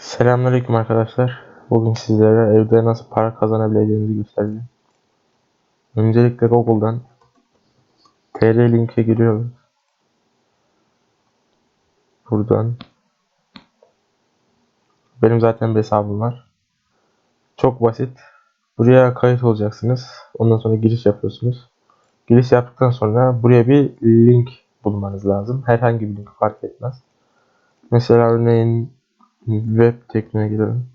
Selamünaleyküm arkadaşlar. Bugün sizlere evde nasıl para kazanabileceğinizi göstereceğim. Öncelikle Google'dan TR linke giriyoruz. Buradan benim zaten bir hesabım var. Çok basit. Buraya kayıt olacaksınız. Ondan sonra giriş yapıyorsunuz. Giriş yaptıktan sonra buraya bir link bulmanız lazım. Herhangi bir link fark etmez. Mesela örneğin web tekniğine girelim.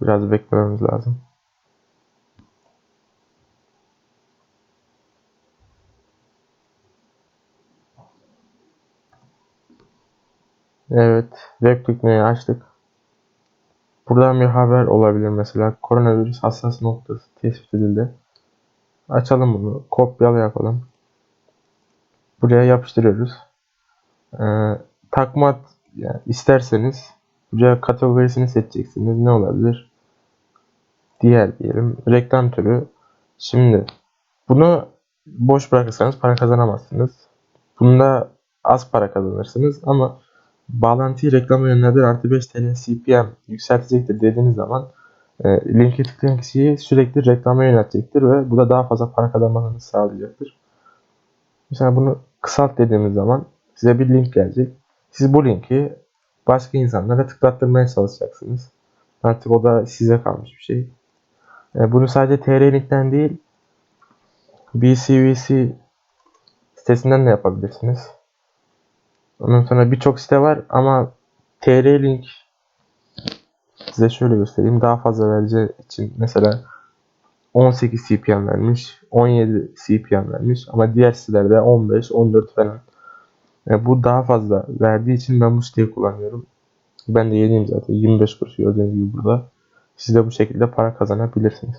Biraz beklememiz lazım. Evet, web tekniğini açtık. Buradan bir haber olabilir mesela. Koronavirüs hassas noktası tespit edildi. Açalım bunu. Kopyala yapalım. Buraya yapıştırıyoruz. Ee, takma yani isterseniz buraya kategorisini seçeceksiniz. Ne olabilir? Diğer diyelim. Reklam türü. Şimdi bunu boş bırakırsanız para kazanamazsınız. Bunda az para kazanırsınız ama bağlantıyı reklama yönlendir artı 5 TL CPM yükseltecektir dediğiniz zaman e, linke tıklayan kişiyi sürekli reklama yöneltecektir ve bu da daha fazla para kazanmanızı sağlayacaktır. Mesela bunu kısalt dediğimiz zaman size bir link gelecek. Siz bu linki başka insanlara tıklattırmaya çalışacaksınız. Artık o da size kalmış bir şey. E, bunu sadece TR linkten değil BCVC sitesinden de yapabilirsiniz. Ondan sonra birçok site var ama TR link size şöyle göstereyim. Daha fazla vereceği için mesela 18 CPM vermiş, 17 CPM vermiş ama diğer sitelerde 15, 14 falan. Yani bu daha fazla verdiği için ben bu siteyi kullanıyorum. Ben de yeniyim zaten. 25 kuruş gördüğünüz gibi burada. Siz de bu şekilde para kazanabilirsiniz.